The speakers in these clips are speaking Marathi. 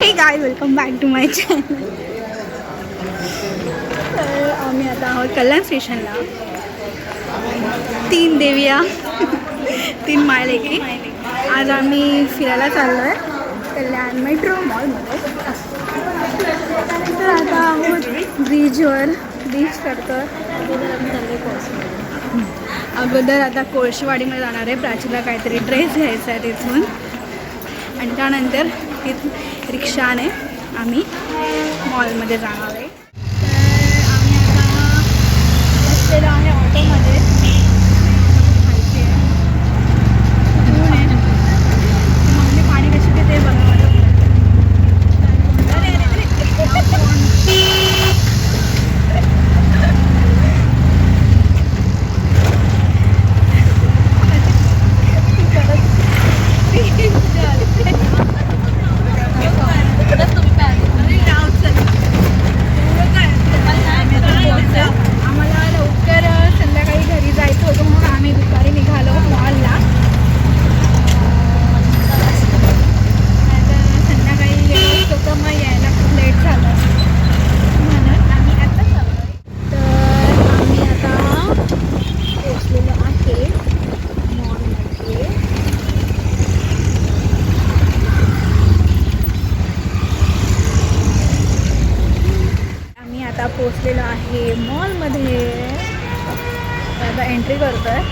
Hey guys welcome back to my channel तर आम्ही आता आहोत कल्याण स्टेशनला. तीन देविया तीन मायलेकी. आज आम्ही फिरायला चाललो आहे कल्याण मेट्रो मॉलमध्ये तर आता आहोत ब्रिजवर ब्रिज करतो अगोदर आता कोळशेवाडीमध्ये जाणार आहे. प्राचीला काहीतरी ड्रेस घ्यायचा आहे तिथून. आणि त्यानंतर इथून रिक्षाने आम्ही मॉलमध्ये जाणार आहे तर आम्ही आता बसलेलो आहे ऑटोमध्ये खालची आहे. ऊन आहे. मम्मी पाणी कशी पिते बघा मला अरे, अरे, अरे. आम्हाला लवकर संध्याकाळी घरी जायचं होतं म्हणून आम्ही दुपारी निघालो मॉलला नाहीतर संध्याकाळी गेलो असतो तर मग यायला खूप लेट झालं म्हणून आम्ही आता चाललो तर आम्ही आता पोचलेलो आहे मॉलमध्ये आम्ही आता पोचलेलो आहे मॉलमध्ये आता एंट्री करतो आहे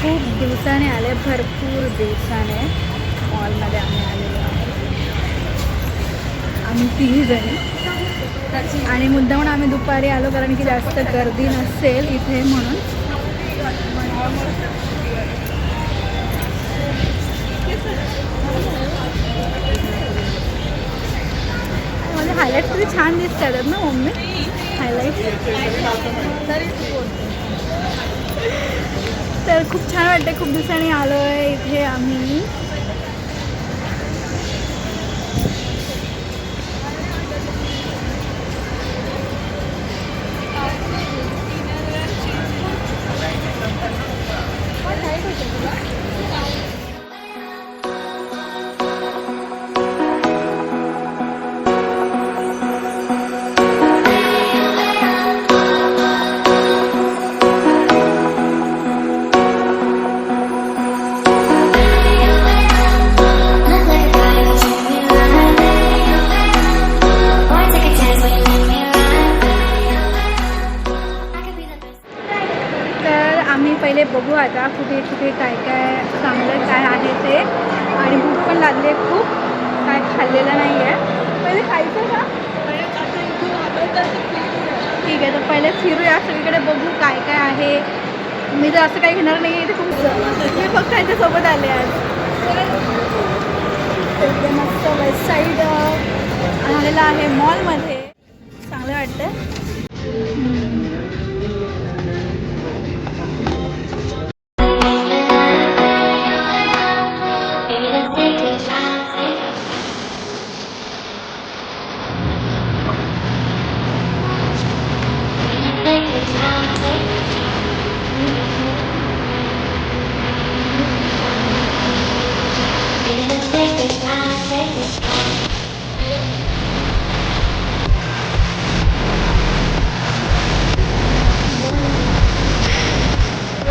खूप दिवसाने आले भरपूर दिवसाने मॉलमध्ये आम्ही आलेलो आम्ही तिही जणी. आणि मुद्दामून आम्ही दुपारी आलो कारण की जास्त गर्दी नसेल इथे म्हणून. माझे हायलाईट तरी छान दिसतात ना मम्मी? खायला तर खूप छान वाटते खूप दिवसांनी आलो आहे इथे आम्ही. आम्ही पहिले बघू आता कुठे कुठे काय काय चांगलं काय आहे ते. आणि भूक पण लागली आहे खूप. काय खाल्लेलं नाही आहे. पहिले खायचं का? ठीक आहे तर पहिले फिरूया. सगळीकडे बघू काय काय आहे. मी तर असं काही घेणार नाही आहे इथे खूप मी फक्त याच्यासोबत आले आज. मस्त वेबसाईट आलेला आहे मॉलमध्ये चांगलं वाटतं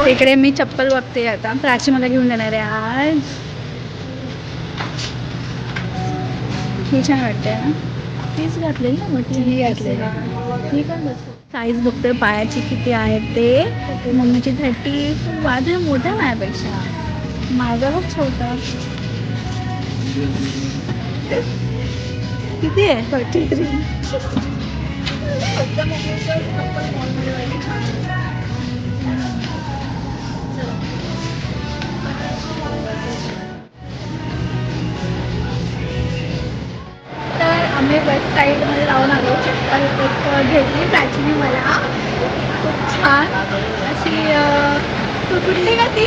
इकडे मी चप्पल बघते आता. प्राची मला घेऊन देणार आहे आज. ही छान वाटते ना तीच घातलेली ना मोठी ही घातलेली. ही पण साईज बघतोय पायाची किती आहे ते. मम्मीची थर्टी माझ्या मोठ्या माझ्यापेक्षा. माझा खूप छोटा. किती आहे? थर्टी थ्री आम्ही वेस्ट साईडमध्ये जाऊन आलो. चप्पल एक घेतली प्राचीने मला. खूप छान. अशी तू कुठली का ती?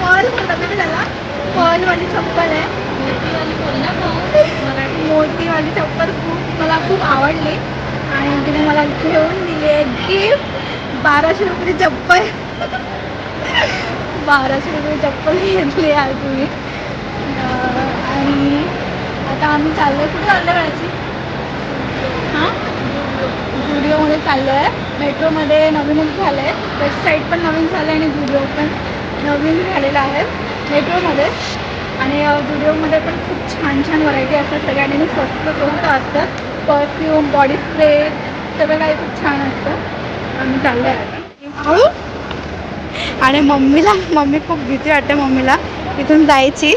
पॉल म्हणतात ना त्याला. पॉलवाली चप्पल आहे. मोठीवाली चप्पल खूप मला खूप आवडली. आणि तिने मला घेऊन दिली आहे गिफ्ट बाराशे रुपये चप्पल. बाराशे रुपये चप्पल घेतली आज तुम्ही आणि आता आम्ही चाललो कुठे चाललो वेळाची हां? जुडिओमध्ये चाललो आहे मेट्रोमध्ये नवीनच झालं आहे वेस्ट साईड पण नवीन झालं आहे आणि जुडिओ पण नवीन झालेलं आहे. मेट्रोमध्ये. आणि जुडिओमध्ये पण खूप छान छान व्हरायटी असतात. सगळ्यांनी स्वस्त स्वस्त असतात. परफ्यूम बॉडी स्प्रे सगळं काही खूप छान असतं. आम्ही चाललो आहे हळू आणि मम्मीला मम्मी खूप भीती वाटते मम्मीला. इथून जायची.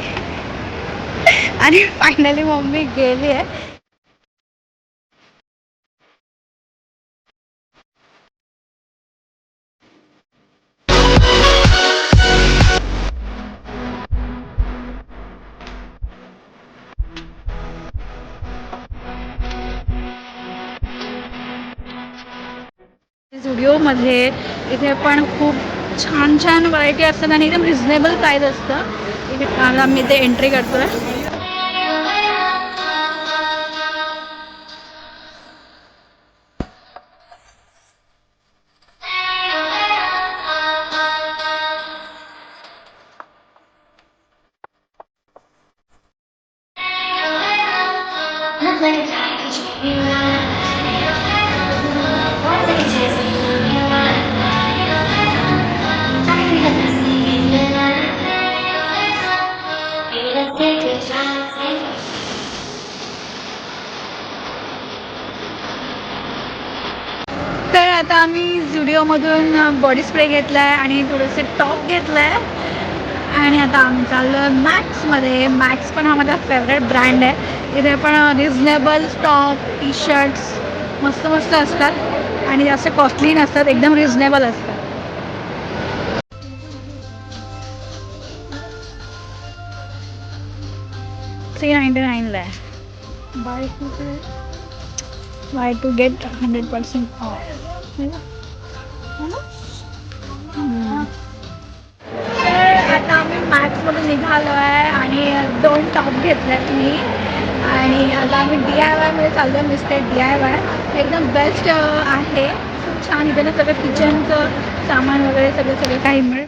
आणि फायनली मम्मी गेली आहे. स्टुडिओमध्ये इथे पण खूप छान छान व्हरायटी असतात आणि एकदम रिझनेबल प्राईज असतं. इथे आम्ही मी ते एंट्री करतो आहे आता आम्ही झुडिओमधून बॉडी स्प्रे घेतला आहे आणि थोडंसं टॉप घेतलं आहे आणि आता आम्ही चाललो मॅक्समध्ये मॅक्स पण हा माझा फेवरेट ब्रँड आहे. इथे पण रिझनेबल स्टॉक टी शर्ट्स मस्त मस्त असतात. आणि जास्त कॉस्टली नसतात एकदम रिझनेबल असतात. थ्री नाईंटी नाईनला आहे. Buy two buy two get hundred percent तर आता आम्ही मॅथ्समधून निघालो आहे आणि दोन टॉप घेतलेत आहेत मी. आणि आता आम्ही डी आय वायमध्ये चाललो आहे मिस्टर डी आय वाय एकदम बेस्ट आहे. खूप छान. इथे ना सगळं किचनचं सामान वगैरे सगळं सगळं काही मिळेल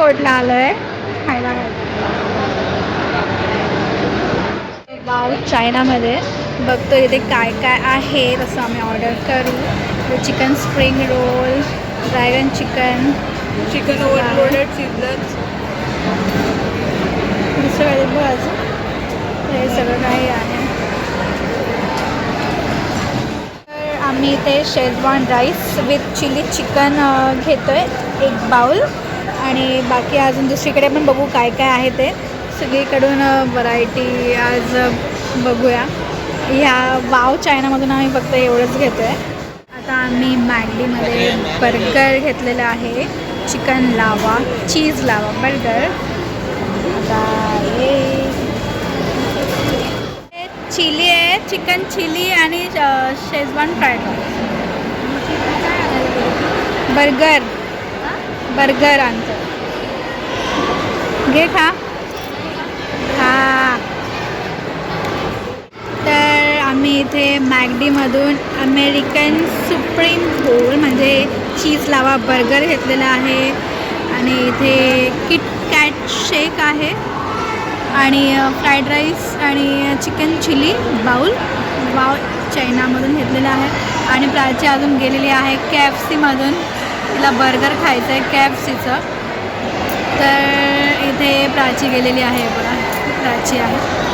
फूड कोर्टला आलो आहे खायला गाव चायनामध्ये बघतो इथे काय काय आहे तसं आम्ही ऑर्डर करू. Chicken spring roll dragon chicken chicken sizzlers दुसरं हे सगळं काही आहे. तर आम्ही इथे schezwan rice with chilli chicken घेतो आहे एक बाउल आणि बाकी अजून दुसरीकडे पण बघू काय काय आहे ते. सगळीकडून व्हरायटी आज बघूया. ह्या वाव चायनामधून आम्ही फक्त एवढंच घेतो आहे आता आम्ही मॅगडीमध्ये बर्गर घेतलेलं आहे. चिकन लावा चीज लावा बर्गर. आता हे चिली आहे चिकन चिली आणि schezwan fried rice burger. Burger आणतो. घे खा. हा तर आम्ही इथे मॅगडीमधून अमेरिकन सुप्रीम रोल म्हणजे चीज लावा बर्गर घेतलेला आहे. आणि इथे किट कॅट शेक आहे. आणि फ्राईड राईस आणि चिकन चिली बाउल बाउल चायनामधून घेतलेला आहे. आणि प्राची अजून गेलेली आहे के एफ सीमधून तिला बर्गर खायचं आहे के एफ सीचं तर इथे प्राची गेलेली आहे. बघा प्राची आहे.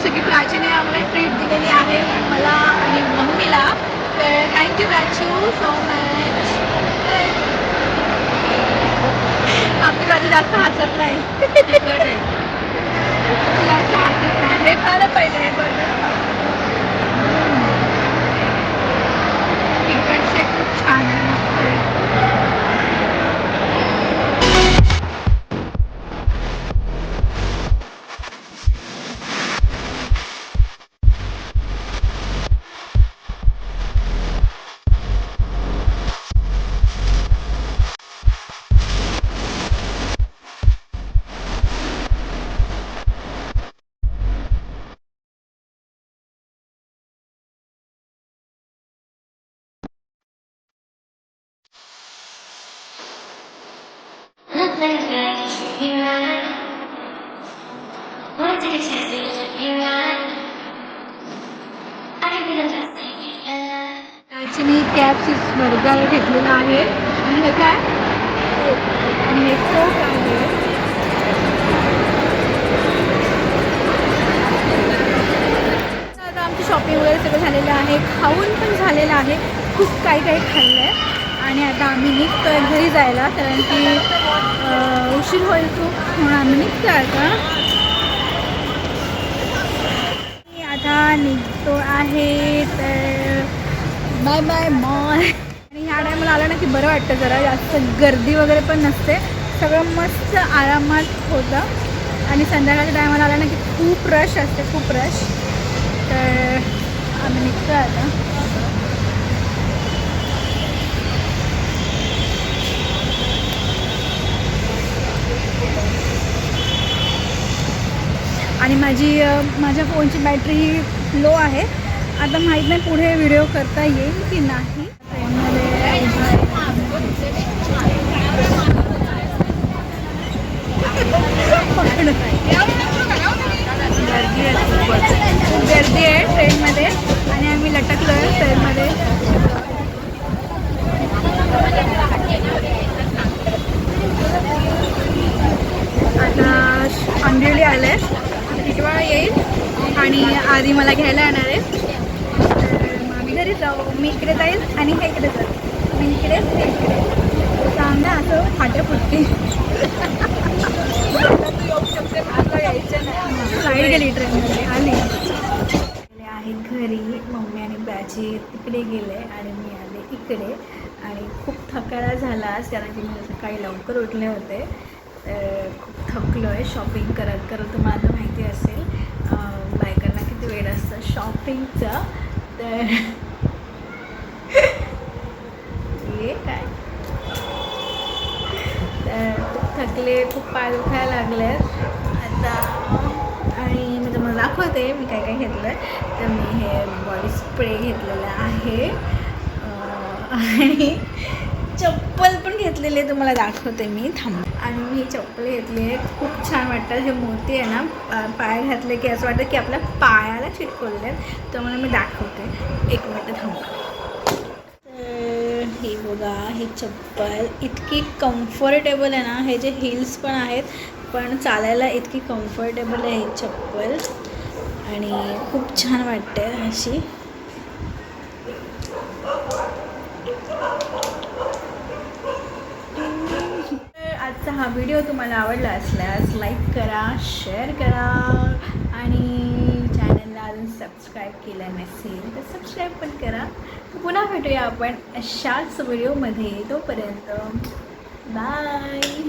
सगळी प्राचीने आम्हाला ट्रीट दिलेली आहे मला आणि मम्मीला. तर थँक्यू प्राचू सो मच आपली माझी जास्त हसत नाही. जास्त हसत नाही. हे पाहिजे chance in your eye. I burger घेतलेला आहे. आणि हे काय? आणि हे कोक आहे? आता आमची शॉपिंग वगैरे सगळं झालेलं आहे. खाऊन पण झालेलं आहे. खूप काही काही खाल्लं आहे आणि आता आम्ही निघतोय घरी जायला कारण की उशीर होईल तू. म्हणून आम्ही निघतो आता. मी आता निघतो आहे तर बाय बाय मॉल आणि ह्या टायमाला आलं ना की बरं वाटतं जरा. जास्त गर्दी वगैरे पण नसते. सगळं मस्त आरामात होतं. आणि संध्याकाळच्या टायमाला आलं ना की खूप रश असते खूप रश तर आम्ही निघतो आता. आणि माझी माझ्या फोनची बॅटरी लो आहे. आता माहीत नाही पुढे व्हिडिओ करता येईल की नाही. गर्दी आहे खूप गर्दी आहे ट्रेनमध्ये. आणि आम्ही लटकलो आहे ट्रेनमध्ये आता अंधेरी आलं आहे आता किती वेळा येईल आणि आधी मला घ्यायला येणार आहे तर मग आम्ही घरी जाऊ मी इकडे जाईल आणि हे इकडे जाईल. मी इकडे इकडे. सांगा असं फाट्या फुटते. साईड गेली ट्रेनमध्ये. आली. आहे घरी. मम्मी आणि प्राची तिकडे गेले आणि मी आले इकडे. आणि खूप थकाळा झाला आज कारण की मी सकाळी लवकर उठले होते. तर खूप थकलो आहे शॉपिंग करत करत तुम्हाला माहिती असेल. बायकांना किती वेळ असतं शॉपिंगचं तर आहे काय? तर खूप थकले खूप पाय दुखायला लागले आता आणि मी तुम्हाला दाखवते मी काय काय घेतलं तर मी हे बॉडी स्प्रे घेतलेलं आहे. आणि चप्पल पण घेतलेली आहे तुम्हाला दाखवते मी. थांब. आणि मी चप्पल घेतली आहे. खूप छान वाटतं. हे मोती आहे ना पाय घातले की असं वाटतं की आपल्या पायाला चिटकवलेले आहेत. तर मला मी दाखवते. एक मिनटं थांबा. बघा ही चप्पल इतकी कम्फर्टेबल आहे ना. हे जे हिल्स पण आहेत पण चालायला इतकी कम्फर्टेबल आहे ही चप्पल. आणि खूप छान वाटते अशी. तर आजचा हा व्हिडिओ तुम्हाला आवडला असल्यास लाईक करा शेअर करा. आणि अजून सबस्क्राईब केलं नसेल तर सबस्क्राईब पण करा. पुन्हा भेटूया आपण अशाच व्हिडिओमध्ये तोपर्यंत बाय